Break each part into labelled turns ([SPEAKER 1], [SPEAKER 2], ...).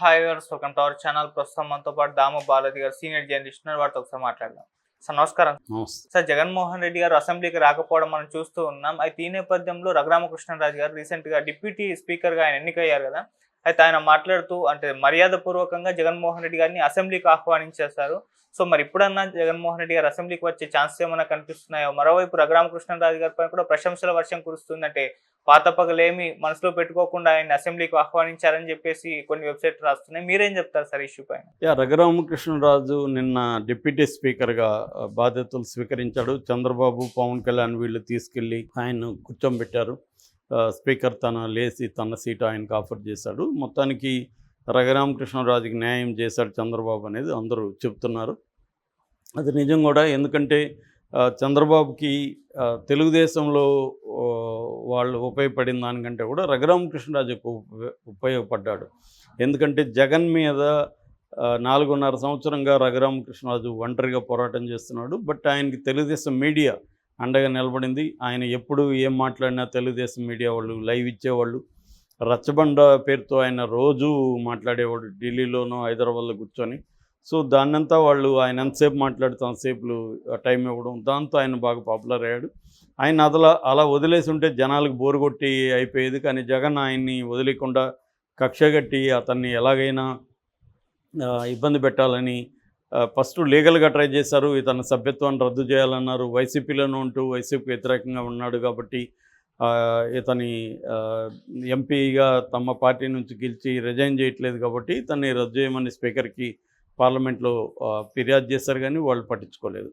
[SPEAKER 1] Hi welcome to our channel ప్రస్తుతం మనతో పాటు దామ బాలాజీ గారు సీనియర్ జర్నలిస్ట్ వారితో ఒకసారి మాట్లాడదాం. సార్ నమస్కారం. సార్ జగన్మోహన్ రెడ్డి గారు అసెంబ్లీకి రాకపోవడం మనం చూస్తూ ఉన్నాం. అయితే ఈ నేపథ్యంలో రఘురామకృష్ణరాజు గారు రీసెంట్గా డిప్యూటీ స్పీకర్గా ఆయన ఎన్నికయ్యారు కదా. అయితే ఆయన మాట్లాడుతూ అంటే మర్యాదపూర్వకంగా జగన్మోహన్ రెడ్డి గారిని అసెంబ్లీకి ఆహ్వానించేశారు. సో మరి ఇప్పుడన్నా జగన్మోహన్ రెడ్డి గారు అసెంబ్లీకి వచ్చే ఛాన్స్ ఏమైనా కనిపిస్తున్నాయో? మరోవైపు రఘురామకృష్ణరాజు గారి పైన కూడా ప్రశంసల వర్షం కురుస్తుందంటే పాత పగలేమి మనసులో పెట్టుకోకుండా ఆయన అసెంబ్లీకి ఆహ్వానించారని చెప్పేసి కొన్ని వెబ్సైట్లు రాస్తున్నాయి. మీరేం చెప్తారు సార్ ఇష్యూ పైన?
[SPEAKER 2] యా రఘురామకృష్ణరాజు నిన్న డిప్యూటీ స్పీకర్గా బాధ్యతలు స్వీకరించాడు. చంద్రబాబు పవన్ కళ్యాణ్ వీళ్ళు తీసుకెళ్ళి ఆయన కూర్చోబెట్టారు. స్పీకర్ తన లేచి తన సీటు ఆయనకు ఆఫర్ చేశాడు. మొత్తానికి రఘురామకృష్ణరాజుకి న్యాయం చేశాడు చంద్రబాబు అనేది అందరూ చెప్తున్నారు. అది నిజం కూడా. ఎందుకంటే చంద్రబాబుకి తెలుగుదేశంలో వాళ్ళు ఉపయోగపడిన దానికంటే కూడా రఘురామకృష్ణరాజుకు ఉపయోగపడ్డాడు. ఎందుకంటే జగన్ మీద నాలుగున్నర సంవత్సరంగా రఘురామకృష్ణరాజు ఒంటరిగా పోరాటం చేస్తున్నాడు. బట్ ఆయనకి తెలుగుదేశం మీడియా అండగా నిలబడింది. ఆయన ఎప్పుడు ఏం మాట్లాడినా తెలుగుదేశం మీడియా వాళ్ళు లైవ్ ఇచ్చేవాళ్ళు. రచ్చబండ పేరుతో ఆయన రోజు మాట్లాడేవాడు ఢిల్లీలోనూ హైదరాబాద్లో కూర్చొని. సో దాన్నంతా వాళ్ళు ఆయన ఎంతసేపు మాట్లాడుతూ అంతసేపులు టైం ఇవ్వడం. దాంతో ఆయన బాగా పాపులర్ అయ్యాడు. ఆయన అదలా అలా వదిలేసి ఉంటే జనాలకు బోరు కొట్టి అయిపోయేది. కానీ జగన్ ఆయన్ని వదిలేకుండా కక్షగట్టి అతన్ని ఎలాగైనా ఇబ్బంది పెట్టాలని ఫస్ట్ లీగల్గా ట్రై చేశారు ఇతని సభ్యత్వాన్ని రద్దు చేయాలన్నారు వైసీపీలోనే ఉంటూ వైసీపీకి వ్యతిరేకంగా ఉన్నాడు కాబట్టి ఇతని ఎంపీగా తమ పార్టీ నుంచి గెలిచి రిజైన్ చేయట్లేదు కాబట్టి ఇతన్ని రద్దు చేయమని స్పీకర్కి పార్లమెంట్లో ఫిర్యాదు చేశారు కానీ వాళ్ళు పట్టించుకోలేదు.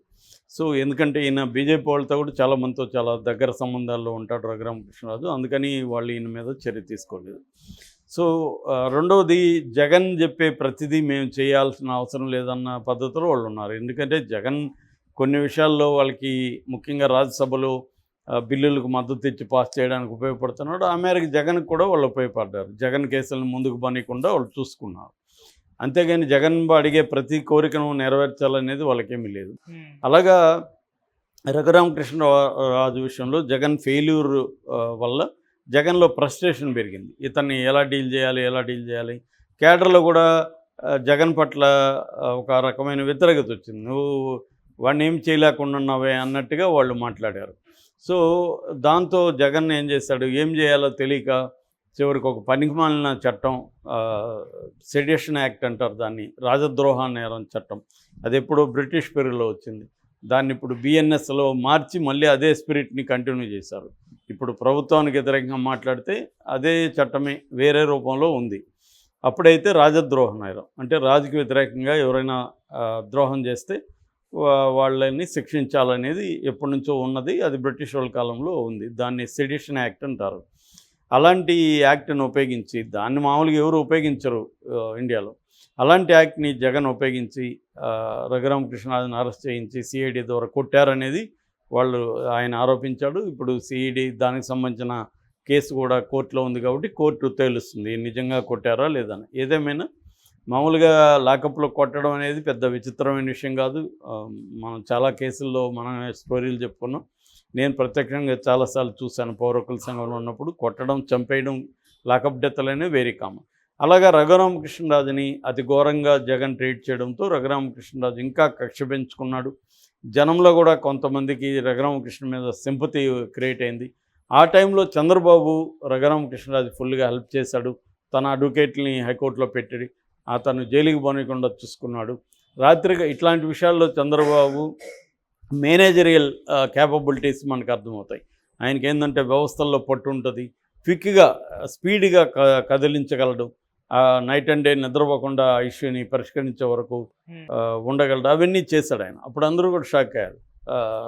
[SPEAKER 2] సో ఎందుకంటే ఈయన బీజేపీ వాళ్ళతో కూడా చాలా మందితో చాలా దగ్గర సంబంధాల్లో ఉంటాడు రఘురామకృష్ణరాజు అందుకని వాళ్ళు ఈయన మీద చర్య తీసుకోలేదు. సో రెండవది జగన్ చెప్పే ప్రతిదీ మేము చేయాల్సిన అవసరం లేదన్న పద్ధతిలో వాళ్ళు ఉన్నారు. ఎందుకంటే జగన్ కొన్ని విషయాల్లో వాళ్ళకి ముఖ్యంగా రాజ్యసభలో బిల్లులకు మద్దతు ఇచ్చి పాస్ చేయడానికి ఉపయోగపడుతున్నాడు. ఆ మేరకు జగన్కి కూడా వాళ్ళు ఉపయోగపడ్డారు. జగన్ కేసులను ముందుకు పనికుండా వాళ్ళు చూసుకున్నారు. అంతేగాని జగన్ అడిగే ప్రతి కోరికను నెరవేర్చాలనేది వాళ్ళకేమీ లేదు. అలాగా రఘురామకృష్ణరాజు విషయంలో జగన్ ఫెయిల్యూర్ వల్ల జగన్లో ఫ్రస్ట్రేషన్ పెరిగింది. ఇతన్ని ఎలా డీల్ చేయాలి ఎలా డీల్ చేయాలి? కేడర్లో కూడా జగన్ పట్ల ఒక రకమైన వ్యతిరేకత వచ్చింది. నువ్వు వాడిని ఏం చేయలేకుండా ఉన్నావే అన్నట్టుగా వాళ్ళు మాట్లాడారు. సో దాంతో జగన్ ఏం చేశాడు ఏం చేయాలో తెలియక చివరికి ఒక పనికిమాలిన చట్టం సెడిషన్ యాక్ట్ అంటారు దాన్ని రాజద్రోహ నేరం చట్టం. అది ఎప్పుడో బ్రిటిష్ పీరియడ్లో వచ్చింది. దాన్ని ఇప్పుడు బిఎన్ఎస్లో మార్చి మళ్ళీ అదే స్పిరిట్ని కంటిన్యూ చేశారు. ఇప్పుడు ప్రభుత్వానికి వ్యతిరేకంగా మాట్లాడితే అదే చట్టమే వేరే రూపంలో ఉంది. అప్పుడైతే రాజద్రోహ నేరం అంటే రాజుకి వ్యతిరేకంగా ఎవరైనా ద్రోహం చేస్తే వా- వాళ్ళని శిక్షించాలనేది ఎప్పటి నుంచో ఉన్నది. అది బ్రిటిష్ వాళ్ళ కాలంలో ఉంది. దాన్ని సెడిషన్ యాక్ట్ అంటారు. అలాంటి యాక్ట్ని ఉపయోగించి దాన్ని మామూలుగా ఎవరు ఉపయోగించరు ఇండియాలో. అలాంటి యాక్ట్ని జగన్ ఉపయోగించి ఆ, రఘురామకృష్ణరాజుని అరెస్ట్ చేయించి సిఐడి ద్వారా కొట్టారనేది వాళ్ళు ఆయన ఆరోపించాడు. ఇప్పుడు సిఐడి దానికి సంబంధించిన కేసు కూడా కోర్టులో ఉంది కాబట్టి కోర్టు తేలుస్తుంది. నిజంగా కొట్టారా లేదని ఏదేమైనా మామూలుగా లాకప్లో కొట్టడం అనేది పెద్ద విచిత్రమైన విషయం కాదు. మనం చాలా కేసుల్లో మనం స్టోరీలు చెప్పుకున్నాం. నేను ప్రత్యక్షంగా చాలాసార్లు చూశాను. పౌరకుల సంఘంలో ఉన్నప్పుడు కొట్టడం చంపేయడం లాకప్ డెత్లు అనేవి వెరీ కామన్. అలాగా రఘురామకృష్ణరాజుని అతి ఘోరంగా జగన్ ట్రీట్ చేయడంతో రఘురామకృష్ణరాజు ఇంకా కక్ష పెంచుకున్నాడు. జనంలో కూడా కొంతమందికి రఘురామకృష్ణ మీద సింపతి క్రియేట్ అయింది. ఆ టైంలో చంద్రబాబు రఘురామకృష్ణరాజు ఫుల్గా హెల్ప్ చేశాడు. తన అడ్వకేట్ని హైకోర్టులో పెట్టి అతను జైలుకి పోనీయకుండా చూసుకున్నాడు. రాత్రిగా ఇట్లాంటి విషయాల్లో చంద్రబాబు మేనేజరియల్ క్యాపబిలిటీస్ మనకు అర్థమవుతాయి. ఆయనకి ఏంటంటే వ్యవస్థల్లో పట్టు ఉంటుంది. క్విక్గా స్పీడ్గా క కదిలించగలడు. నైట్ అండ్ డే నిద్రపోకుండా ఇష్యూని పరిష్కరించే వరకు ఉండగలడు అవన్నీ చేశాడు ఆయన. అప్పుడు అందరూ కూడా షాక్ అయ్యారు.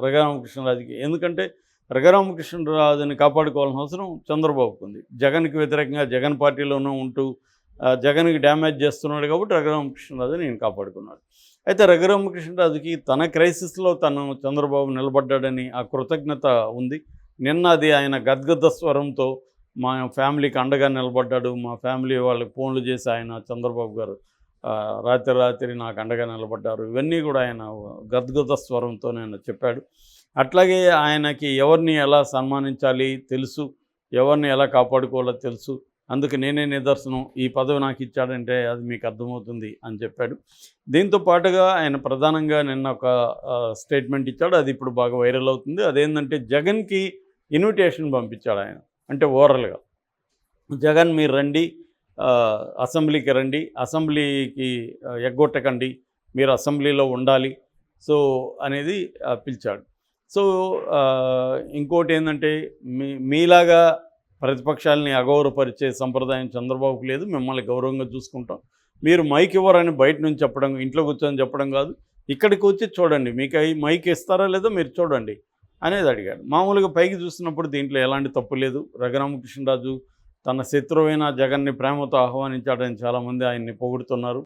[SPEAKER 2] రఘురామకృష్ణరాజుకి. ఎందుకంటే రఘురామకృష్ణరాజుని కాపాడుకోవాల్సిన అవసరం చంద్రబాబుకు ఉంది. జగన్కి వ్యతిరేకంగా జగన్ పార్టీలోనూ ఉంటూ జగన్కి డ్యామేజ్ చేస్తున్నాడు కాబట్టి రఘురామకృష్ణరాజుని నేను కాపాడుకున్నాడు. అయితే రఘురామకృష్ణరాజుకి తన క్రైసిస్లో తను చంద్రబాబు నిలబడ్డాడని ఆ కృతజ్ఞత ఉంది. నిన్న అది ఆయన గద్గద స్వరంతో మా ఫ్యామిలీకి అండగా నిలబడ్డాడు. మా ఫ్యామిలీ వాళ్ళకి ఫోన్లు చేసి ఆయన చంద్రబాబు గారు రాత్రి రాత్రి నాకు అండగా నిలబడ్డారు. ఇవన్నీ కూడా ఆయన గద్గద స్వరంతో నేను చెప్పాడు. అట్లాగే ఆయనకి ఎవరిని ఎలా సన్మానించాలి తెలుసు ఎవరిని ఎలా కాపాడుకోవాలో తెలుసు. అందుకు నేనే నిదర్శనం. ఈ పదవి నాకు ఇచ్చాడంటే అది మీకు అర్థమవుతుంది అని చెప్పాడు. దీంతో పాటుగా ఆయన ప్రధానంగా నిన్న ఒక స్టేట్మెంట్ ఇచ్చాడు. అది ఇప్పుడు బాగా వైరల్ అవుతుంది. అదేంటంటే జగన్కి ఇన్విటేషన్ పంపించాడు ఆయన. అంటే ఓవరాల్గా జగన్ మీరు రండి అసెంబ్లీకి రండి అసెంబ్లీకి ఎగ్గొట్టకండి మీరు అసెంబ్లీలో ఉండాలి సో అనేది పిలిచాడు. సో ఇంకోటి ఏంటంటే మీ మీలాగా ప్రతిపక్షాలని అగౌరవపరిచే సంప్రదాయం చంద్రబాబుకు లేదు మిమ్మల్ని గౌరవంగా చూసుకుంటాం. మీరు మైక్ ఇవ్వరని బయట నుంచి చెప్పడం ఇంట్లో కూర్చొని చెప్పడం కాదు ఇక్కడికి వచ్చి చూడండి మీకు మైక్ ఇస్తారా లేదో మీరు చూడండి. అనేది అడిగాడు. మామూలుగా పైకి చూసినప్పుడు దీంట్లో ఎలాంటి తప్పు లేదు. రఘురామకృష్ణరాజు తన శత్రువైన జగన్ని ప్రేమతో ఆహ్వానించాడని చాలామంది ఆయన్ని పొగుడుతున్నారు.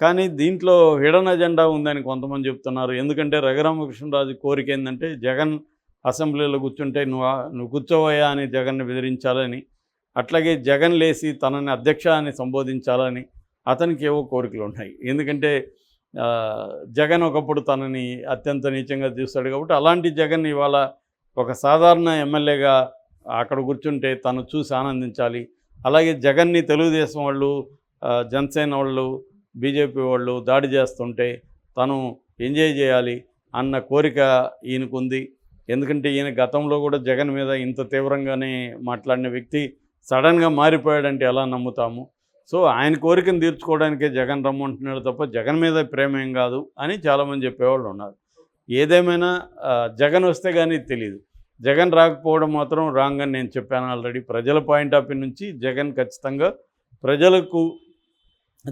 [SPEAKER 2] కానీ దీంట్లో హిడన్ అజెండా ఉందని కొంతమంది చెప్తున్నారు. ఎందుకంటే రఘురామకృష్ణరాజు కోరిక ఏంటంటే జగన్ అసెంబ్లీలో కూర్చుంటే నువ్వు నువ్వు కూర్చోవయ్యా అని జగన్ని బెదిరించాలని అట్లాగే జగన్ లేచి తనని అధ్యక్ష అని సంబోధించాలని అతనికి ఏవో కోరికలు ఉన్నాయి. ఎందుకంటే జగన్ ఒకప్పుడు తనని అత్యంత నీచంగా చూస్తాడు కాబట్టి అలాంటి జగన్ ఇవాళ ఒక సాధారణ ఎమ్మెల్యేగా అక్కడ కూర్చుంటే తను చూసి ఆనందించాలి. అలాగే జగన్ని తెలుగుదేశం వాళ్ళు జనసేన వాళ్ళు బీజేపీ వాళ్ళు దాడి చేస్తుంటే తను ఎంజాయ్ చేయాలి అన్న కోరిక ఈయనకుంది. ఎందుకంటే ఈయన గతంలో కూడా జగన్ మీద ఇంత తీవ్రంగానే మాట్లాడిన వ్యక్తి సడన్గా మారిపోయాడంటే ఎలా నమ్ముతాము? సో ఆయన కోరికను తీర్చుకోవడానికే జగన్ రమ్మంటున్నాడు తప్ప జగన్ మీద ప్రేమ ఏం కాదు అని చాలామంది చెప్పేవాళ్ళు ఉన్నారు. ఏదేమైనా జగన్ వస్తే కానీ తెలియదు జగన్ రాకపోవడం మాత్రం రాంగ్ అని నేను చెప్పాను ఆల్రెడీ. ప్రజల పాయింట్ ఆఫ్ వ్యూ నుంచి జగన్ ఖచ్చితంగా ప్రజలకు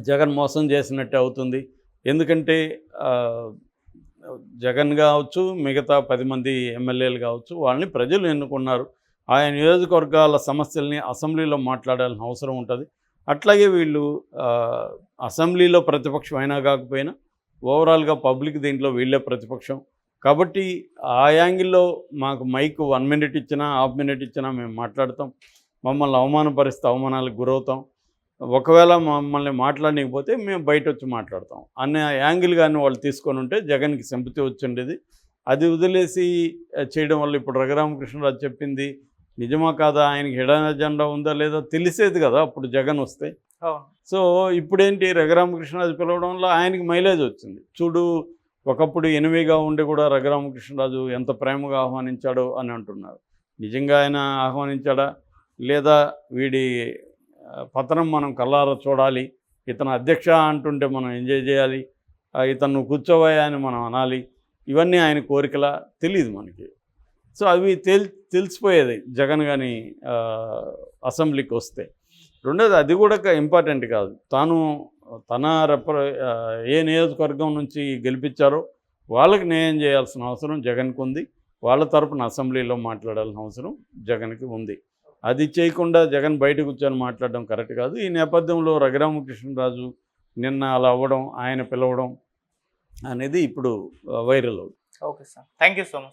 [SPEAKER 2] జగన్ మోసం చేసినట్టే అవుతుంది. ఎందుకంటే జగన్ కావచ్చు మిగతా పది మంది ఎమ్మెల్యేలు కావచ్చు వాళ్ళని ప్రజలు ఎన్నుకున్నారు. ఆయా నియోజకవర్గాల సమస్యల్ని అసెంబ్లీలో మాట్లాడాల్సిన అవసరం ఉంటుంది. అట్లాగే వీళ్ళు అసెంబ్లీలో ప్రతిపక్షం అయినా కాకపోయినా ఓవరాల్గా పబ్లిక్ దీంట్లో వీళ్ళే ప్రతిపక్షం. కాబట్టి ఆ యాంగిల్లో మాకు మైక్ వన్ మినిట్ ఇచ్చినా హాఫ్ మినిట్ ఇచ్చినా మేము మాట్లాడతాం. మమ్మల్ని అవమానపరిస్తే అవమానాలకు గురవుతాం. ఒకవేళ మమ్మల్ని మాట్లాడలేకపోతే మేము బయట వచ్చి మాట్లాడతాం. అనే యాంగిల్ కానీ వాళ్ళు తీసుకొని ఉంటే జగన్కి సింపతి వచ్చిండేది అది వదిలేసి చేయడం వల్ల ఇప్పుడు రఘురామకృష్ణరాజు చెప్పింది నిజమా కాదా? ఆయనకి హిడన్ అజెండా ఉందా లేదా తెలిసేది కదా అప్పుడు జగన్ వస్తే. సో ఇప్పుడేంటి రఘురామకృష్ణరాజు పిలవడం వల్ల ఆయనకి మైలేజ్ వచ్చింది. చూడు ఒకప్పుడు ఎనిమిగా ఉండి కూడా రఘురామకృష్ణరాజు ఎంత ప్రేమగా ఆహ్వానించాడో అని అంటున్నారు. నిజంగా ఆయన ఆహ్వానించాడా? లేదా వీడి పతనం మనం కల్లారా చూడాలి? ఇతను అధ్యక్ష అంటుంటే మనం ఎంజాయ్ చేయాలి? ఇతను కూర్చోవయ్యా అని మనం అనాలి? ఇవన్నీ ఆయన కోరికలా తెలియదు మనకి. సో అవి తెల్ తెలిసిపోయేది జగన్ కానీ అసెంబ్లీకి వస్తే. రెండోది అది కూడా ఇంపార్టెంట్ కాదు. తాను తన రెప్ర ఏ నియోజకవర్గం నుంచి గెలిపించారో వాళ్ళకి న్యాయం చేయాల్సిన అవసరం జగన్కు ఉంది. వాళ్ళ తరపున అసెంబ్లీలో మాట్లాడాల్సిన అవసరం జగన్కి ఉంది. అది చేయకుండా జగన్ బయట కూర్చొని మాట్లాడడం కరెక్ట్ కాదు. ఈ నేపథ్యంలో రఘురామకృష్ణరాజు నిన్న అలా అవ్వడం ఆయన పిలవడం అనేది ఇప్పుడు వైరల్ అవుతుంది.
[SPEAKER 1] Okay sir. Thank you so much.